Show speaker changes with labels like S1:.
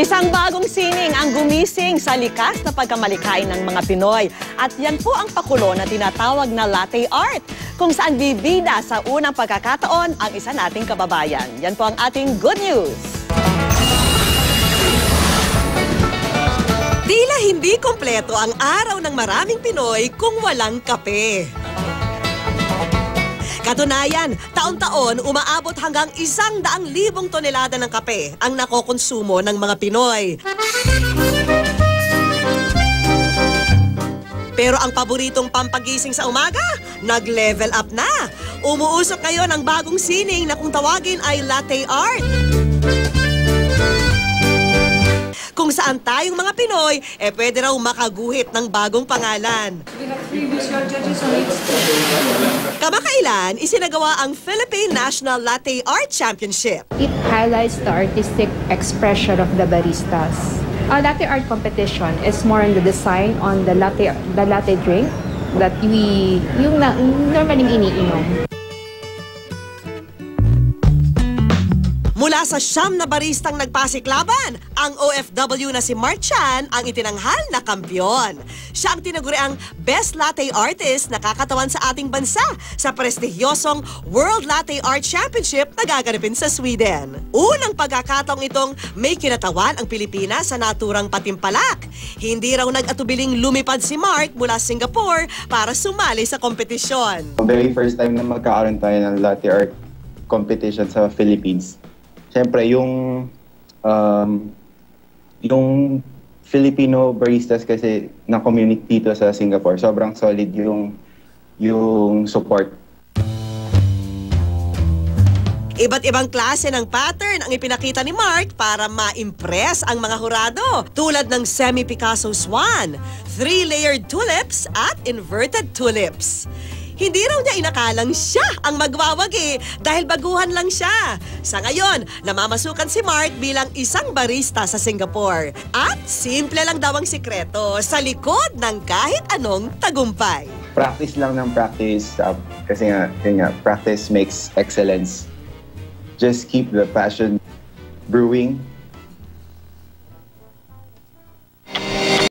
S1: Isang bagong sining ang gumising sa likas na pagkamalikain ng mga Pinoy. At yan po ang pakulo na tinatawag na latte art, kung saan bibida sa unang pagkakataon ang isa nating kababayan. Yan po ang ating good news. Tila hindi kompleto ang araw ng maraming Pinoy kung walang kape. Katunayan, taon-taon umaabot hanggang isang daang libong tonelada ng kape ang nakokonsumo ng mga Pinoy. Pero ang paboritong pampagising sa umaga, nag-level up na. Umuusok ngayon ang bagong sining na kung tawagin ay latte art. Pinoy, eh pwede raw makaguhit ng bagong pangalan. Kamakailan, isinagawa ang Philippine National Latte Art Championship.
S2: It highlights the artistic expression of the baristas. Our latte art competition is more on the design on the latte the latte drink that we yung na, normally iniinom.
S1: Mula sa siyam na baristang nagpasiklaban, ang OFW na si Mark Chan ang itinanghal na kampyon. Siya ang tinaguriang Best Latte Artist na kakatawan sa ating bansa sa prestigyosong World Latte Art Championship na gaganapin sa Sweden. Unang pagkakataong itong may kinatawan ang Pilipinas sa naturang patimpalak. Hindi raw nag-atubiling lumipad si Mark mula Singapore para sumali sa kompetisyon.
S3: Very first time na magkakaroon tayo ng latte art competition sa Philippines. Siyempre, yung um, yung Filipino baristas kasi na community dito sa Singapore, sobrang solid yung yung support.
S1: Iba't ibang klase ng pattern ang ipinakita ni Mark para ma-impress ang mga hurado. Tulad ng semi-Picasso swan, three-layered tulips at inverted tulips. Hindi raw niya inakalang siya ang magwawagi dahil baguhan lang siya. Sa ngayon, namamasukan si Mark bilang isang barista sa Singapore. At simple lang daw ang sikreto sa likod ng kahit anong tagumpay.
S3: Practice lang ng practice uh, kasi nga, yun nga, practice makes excellence. Just keep the passion brewing